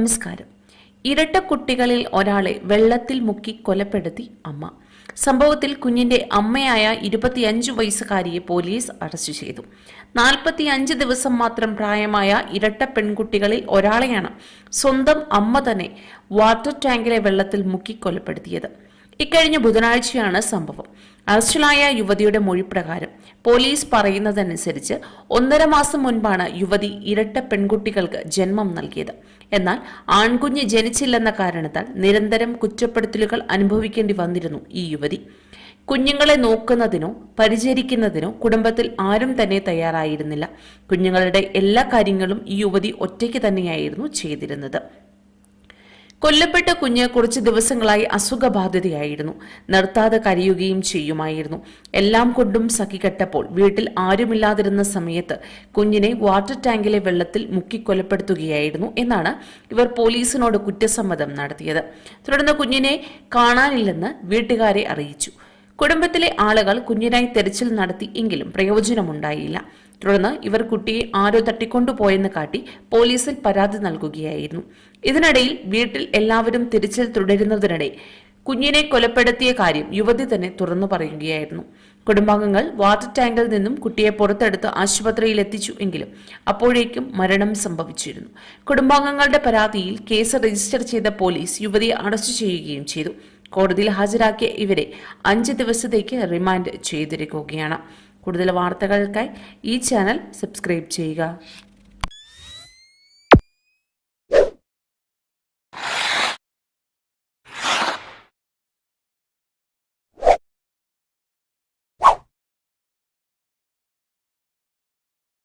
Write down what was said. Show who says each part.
Speaker 1: നമസ്കാരം. ഇരട്ട കുട്ടികളിൽ ഒരാളെ വെള്ളത്തിൽ മുക്കി കൊലപ്പെടുത്തി അമ്മ. സംഭവത്തിൽ കുഞ്ഞിന്റെ അമ്മയായ ഇരുപത്തിയഞ്ചു വയസ്സുകാരിയെ പോലീസ് അറസ്റ്റ് ചെയ്തു. നാൽപ്പത്തിയഞ്ച് ദിവസം മാത്രം പ്രായമായ ഇരട്ട പെൺകുട്ടികളിൽ ഒരാളെയാണ് സ്വന്തം അമ്മ തന്നെ വാട്ടർ ടാങ്കിലെ വെള്ളത്തിൽ മുക്കി കൊലപ്പെടുത്തിയത്. ഇക്കഴിഞ്ഞ ബുധനാഴ്ചയാണ് സംഭവം. അറസ്റ്റിലായ യുവതിയുടെ മൊഴി പ്രകാരം പോലീസ് പറയുന്നതനുസരിച്ച് ഒന്നര മാസം മുൻപാണ് യുവതി ഇരട്ട പെൺകുട്ടികൾക്ക് ജന്മം നൽകിയത്. എന്നാൽ ആൺകുഞ്ഞ് ജനിച്ചില്ലെന്ന കാരണത്താൽ നിരന്തരം കുറ്റപ്പെടുത്തലുകൾ അനുഭവിക്കേണ്ടി വന്നിരുന്നു ഈ യുവതി. കുഞ്ഞുങ്ങളെ നോക്കുന്നതിനോ പരിചരിക്കുന്നതിനോ കുടുംബത്തിൽ ആരും തന്നെ തയ്യാറായിരുന്നില്ല. കുഞ്ഞുങ്ങളുടെ എല്ലാ കാര്യങ്ങളും ഈ യുവതി ഒറ്റയ്ക്ക് തന്നെയായിരുന്നു ചെയ്തിരുന്നത്. കൊല്ലപ്പെട്ട കുഞ്ഞ് കുറച്ച് ദിവസങ്ങളായി അസുഖബാധിതയായിരുന്നു. നിർത്താതെ കരയുകയും ചെയ്യുമായിരുന്നു. എല്ലാം കൊണ്ടും സഖികെട്ടപ്പോൾ വീട്ടിൽ ആരുമില്ലാതിരുന്ന സമയത്ത് കുഞ്ഞിനെ വാട്ടർ ടാങ്കിലെ വെള്ളത്തിൽ മുക്കി കൊലപ്പെടുത്തുകയായിരുന്നു എന്നാണ് ഇവർ പോലീസിനോട് കുറ്റസമ്മതം നടത്തിയത്. തുടർന്ന് കുഞ്ഞിനെ കാണാനില്ലെന്ന് വീട്ടുകാരെ അറിയിച്ചു. കുടുംബത്തിലെ ആളുകൾ കുഞ്ഞിനായി തെരച്ചിൽ നടത്തി എങ്കിലും പ്രയോജനമുണ്ടായില്ല. തുടർന്ന് ഇവർ കുട്ടിയെ ആരോ തട്ടിക്കൊണ്ടുപോയെന്ന് കാട്ടി പോലീസിൽ പരാതി നൽകുകയായിരുന്നു. ഇതിനിടയിൽ വീട്ടിൽ എല്ലാവരും തിരച്ചിൽ തുടരുന്നതിനിടെ കുഞ്ഞിനെ കൊലപ്പെടുത്തിയ കാര്യം യുവതി തന്നെ തുറന്നു പറയുകയായിരുന്നു. കുടുംബാംഗങ്ങൾ വാട്ടർ ടാങ്കിൽ നിന്നും കുട്ടിയെ പുറത്തെടുത്ത് ആശുപത്രിയിൽ എത്തിച്ചു എങ്കിലും അപ്പോഴേക്കും മരണം സംഭവിച്ചിരുന്നു. കുടുംബാംഗങ്ങളുടെ പരാതിയിൽ കേസ് രജിസ്റ്റർ ചെയ്ത പോലീസ് യുവതിയെ അറസ്റ്റ് ചെയ്യുകയും ചെയ്തു. കോടതിയിൽ ഹാജരാക്കിയ ഇവരെ അഞ്ച് ദിവസത്തേക്ക് റിമാൻഡ് ചെയ്തിരിക്കുകയാണ്. കൂടുതൽ വാർത്തകൾക്കായി ഈ ചാനൽ സബ്സ്ക്രൈബ് ചെയ്യുക.